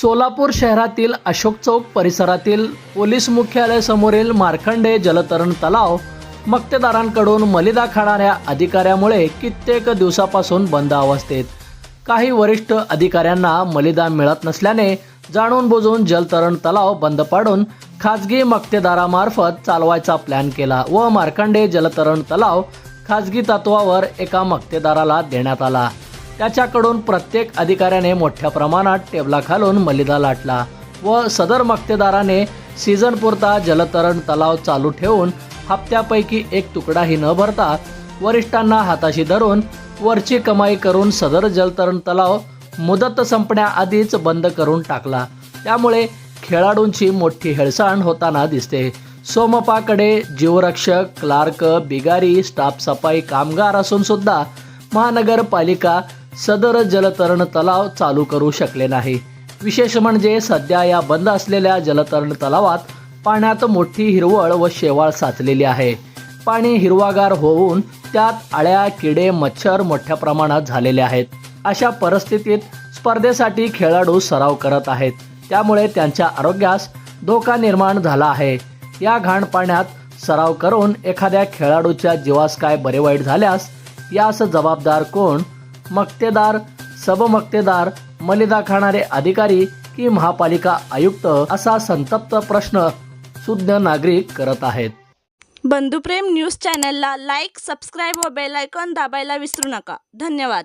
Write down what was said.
सोलापूर शहरातील अशोक चौक परिसरातील पोलीस मुख्यालयासमोरील मार्खंडे जलतरण तलाव मक्तेदारांकडून मलिदा खाणाऱ्या अधिकाऱ्यामुळे कित्येक दिवसापासून बंद अवस्थेत. काही वरिष्ठ अधिकाऱ्यांना मलिदा मिळत नसल्याने जाणून बुजून जलतरण तलाव बंद पाडून खाजगी मक्तेदारामार्फत चालवायचा प्लॅन केला व मार्खंडे जलतरण तलाव खाजगी तत्वावर एका मक्तेदाराला देण्यात आला. त्याच्याकडून प्रत्येक अधिकाऱ्याने मोठ्या प्रमाणात टेबला घालून मलिदा लाटला व सदर मक्तेदाराने सीझनपुरता जलतरण तलाव चालू ठेवून हप्त्यापैकी एक तुकडाही न भरता वरिष्ठांना हाताशी धरून वरची कमाई करून सदर जलतरण तलाव मुदत संपण्याआधीच बंद करून टाकला. त्यामुळे खेळाडूंची मोठी हेळसांड होताना दिसते. सोमपाकडे जीवरक्षक क्लार्क बिगारी स्टाफ सफाई कामगार असून सुद्धा महानगरपालिका सदर जलतरण तलाव चालू करू शकले नाही. विशेष म्हणजे सध्या या बंद असलेल्या जलतरण तलावात पाण्यात मोठी हिरवळ व शेवाळ साचलेली आहे. पाणी हिरवागार होऊन त्यात आळ्या किडे मच्छर मोठ्या प्रमाणात झालेले आहेत. अशा परिस्थितीत स्पर्धेसाठी खेळाडू सराव करत आहेत. त्यामुळे त्यांच्या आरोग्यास धोका निर्माण झाला आहे. या घाण पाण्यात सराव करून एखाद्या खेळाडूच्या जीवास काय बरे वाईट झाल्यास यास जबाबदार कोण मक्तेदार सबमक्तेदार मलिदा खाणारे अधिकारी की महापालिका आयुक्त असा संतप्त प्रश्न सुज्ञ नागरिक करत आहेत. बंधुप्रेम न्यूज चॅनलला लाईक सबस्क्राईब व बेल दाबायला विसरू नका. धन्यवाद.